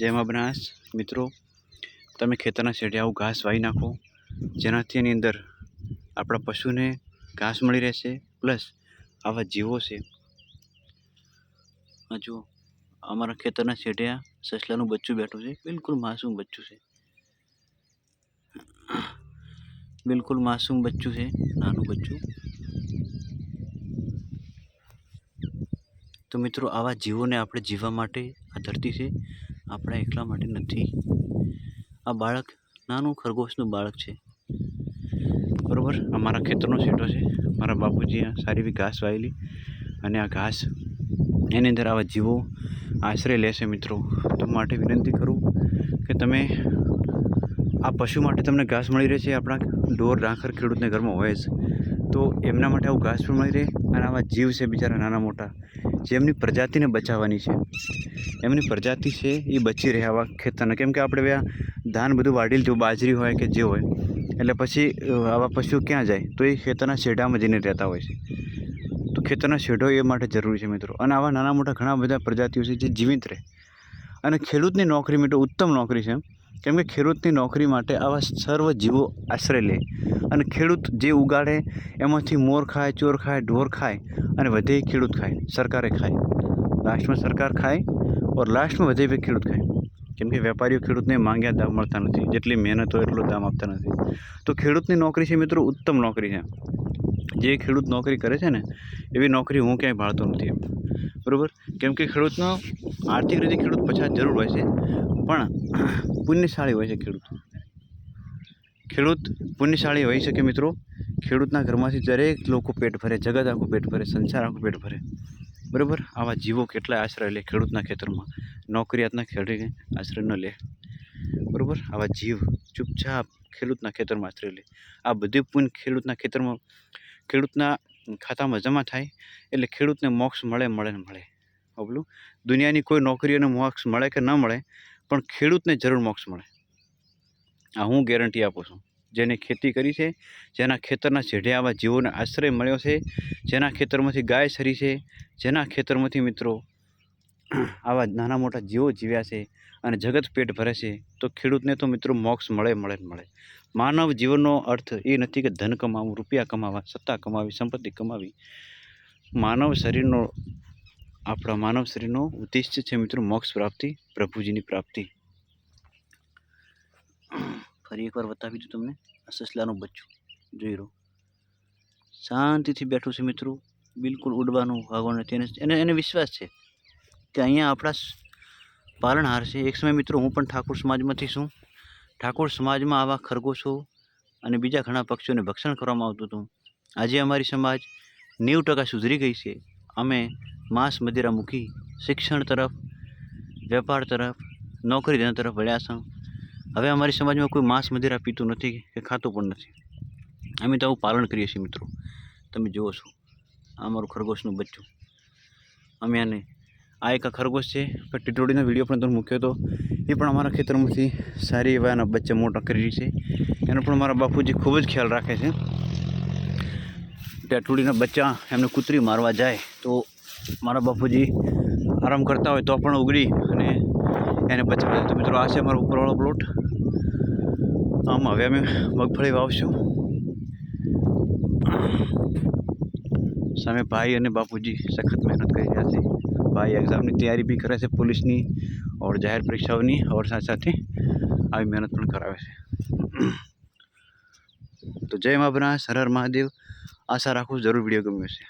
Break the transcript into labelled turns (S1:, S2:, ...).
S1: જય મા બનાસ, મિત્રો. તમે ખેતરના છેડે આવું ઘાસ વાવી નાખો, જેનાથી એની અંદર આપણા પશુને ઘાસ મળી રહેશે, પ્લસ આવા જીવો છે. જુઓ, અમારા ખેતરના આ સસલાનું બચ્ચું બેઠું છે, બિલકુલ માસૂમ બચ્ચું છે. બિલકુલ માસૂમ બચ્ચું છે, નાનું બચ્ચું. તો મિત્રો, આવા જીવોને આપણે જીવવા માટે આ ધરતી છે. આપણા એકલા માટે નથી. આ બાળક નાનું ખરગોશનું બાળક છે. બરાબર? અમારા ખેતરનો છેટો છે. મારા બાપુજી આ સારી એવી ઘાસ વાવેલી અને આ ઘાસ એની અંદર આવા જીવો આશરે લેશે મિત્રો. તો માટે વિનંતી કરું કે તમે આ પશુ માટે તમને ઘાસ મળી રહે છે. આપણા ઢોર, ડાંખર ખેડૂતને ઘરમાં હોય જ. તો એમના માટે આવું ઘાસ પણ મળી રહે અને આવા જીવ છે બિચારા નાના મોટા જેમની પ્રજાતિને બચાવવાની છે. એમની પ્રજાતિ છે એ બચી રહે આવા ખેતરના. કેમ કે આપણે આ ધાન બધું વાઢી લીધું બાજરી હોય કે જે હોય, એટલે પછી આવા પશુઓ ક્યાં જાય? તો એ ખેતરના શેઢામાં જઈને રહેતા હોય છે. તો ખેતરના શેઢો એ માટે જરૂરી છે મિત્રો. અને આવા નાના મોટા ઘણા બધા પ્રજાતિઓ છે જે જીવિત રહે. અને ખેડૂતની નોકરી મિત્રો ઉત્તમ નોકરી છે કેમ કે ખેડૂતની નોકરી માટે આવા સર્વ જીવો આશરે લે. અને ખેડૂત જે ઉગાડે, એમાંથી મોર ખાય, ચોર ખાય, ઢોર ખાય અને વધે ખેડૂત ખાય. સરકારે ખાય. લાસ્ટમાં સરકાર ખાય ઓર લાસ્ટમાં વધે ખેડૂત ખાય. કેમ કે વેપારીઓ ખેડૂતને માંગ્યા દામ મળતા નથી. જેટલી મહેનત હોય એટલો દામ આપતા નથી. તો ખેડૂતની નોકરી છે મિત્રો ઉત્તમ નોકરી છે. જે ખેડૂત નોકરી કરે છે ને, એવી નોકરી હું ક્યાંય ભાળતો નથી. બરાબર? કેમ કે ખેડૂતનો આર્થિક રીતે ખેડૂત પછાત જરૂર હોય છે, પણ પુણ્યશાળી હોય છે ખેડૂત. ખેડૂત પુણ્યશાળી હોઈ શકે મિત્રો? ખેડૂતના ઘરમાંથી દરેક લોકો પેટ ભરે, જગત આખું પેટ ભરે, સંસાર આખું પેટ ભરે. બરાબર? આવા જીવો કેટલાય આશ્રય લે ખેડૂતના ખેતરમાં? નોકરિયાતના ખેડૂત આશ્રય ન લે? બરાબર? આવા જીવ ચૂપચાપ ખેડૂતના ખેતરમાં આશ્રય લે. આ બધી પુણ્ય ખેડૂતના ખેતરમાં ખેડૂતના ખાતામાં જમા થાય એટલે ખેડૂતને મોક્ષ મળે મળે ને મળે. ઓબલું દુનિયાની કોઈ નોકરીઓને મોક્ષ મળે કે ન મળે, પણ ખેડૂતને જરૂર મોક્ષ મળે. આ હું ગેરંટી આપું છું. જેને ખેતી કરી છે, જેના ખેતરના છેડે આવા જીવોને આશ્રય મળ્યો છે, જેના ખેતરમાંથી ગાય સરી છે, જેના ખેતરમાંથી મિત્રો આવા નાના મોટા જીવો જીવ્યા છે અને જગત પેટ ભરે છે, તો ખેડૂતને તો મિત્રો મોક્ષ મળે મળે જ મળે. માનવ જીવનનો અર્થ એ નથી કે ધન કમાવું, રૂપિયા કમાવા, સત્તા કમાવી, સંપત્તિ કમાવી. માનવ શરીરનો, આપણા માનવ શરીરનો ઉદ્દેશ્ય છે મિત્રો મોક્ષ પ્રાપ્તિ, પ્રભુજીની પ્રાપ્તિ. ફરી એકવાર બતાવી દઉં તમને, આ સસલાનું બચ્ચું. જોઈ રહો શાંતિથી બેઠું છે મિત્રો. બિલકુલ ઉડવાનું ભાગવાનું એને એને એને વિશ્વાસ છે. કે અહીંયા આપણા પાલનહાર છે. એક સમય મિત્રો હું પણ ઠાકોર સમાજમાંથી છું. ઠાકોર સમાજમાં આવા ખરગોશો અને બીજા ઘણા પક્ષીઓને ભક્ષણ કરવામાં આવતું હતું. આજે અમારી સમાજ નેવું ટકા સુધરી ગઈ છે. અમે માંસ મદિરા મૂકી શિક્ષણ તરફ, વેપાર તરફ, નોકરી ધંધા તરફ વળ્યા છે. હવે અમારી સમાજમાં કોઈ માંસ મદિરા પીતું નથી કે ખાતું પણ નથી. અમે તો આવું પાલન કરીએ છીએ મિત્રો. તમે જુઓ છો. આ અમારું ખરગોશનું બચ્ચું. અમે આને આ એક ખરગોશ છે. પણ ટીટોડીનો વીડિયો પણ તમને મૂક્યો હતો એ પણ અમારા ખેતરમાંથી સારી એવા એના બચ્ચા મોટા કરી છે. એનો પણ મારા બાપુજી ખૂબ જ ખ્યાલ રાખે છે. ટેટુડીના બચ્ચા એમને કૂતરી મારવા જાય તો મારા બાપુજી આરામ કરતા હોય તો પણ ઉગડી અને એને બચાવે તો મિત્રો, આ છે અમારો ઉપરવાળો પ્લોટ આમ હવે અમે મગફળી વાવશું. સામે ભાઈ અને બાપુજી સખત મહેનત કરી રહ્યા છે. ભાઈ એક્ઝામની તૈયારી બી કરે છે પોલીસની ઓર જાહેર પરીક્ષાઓની ઓર સાથે સાથે આવી મહેનત પણ કરાવે છે. તો જય મા બનાસ હર મહાદેવ. આશા રાખું જરૂર વીડિયો ગમ્યો છે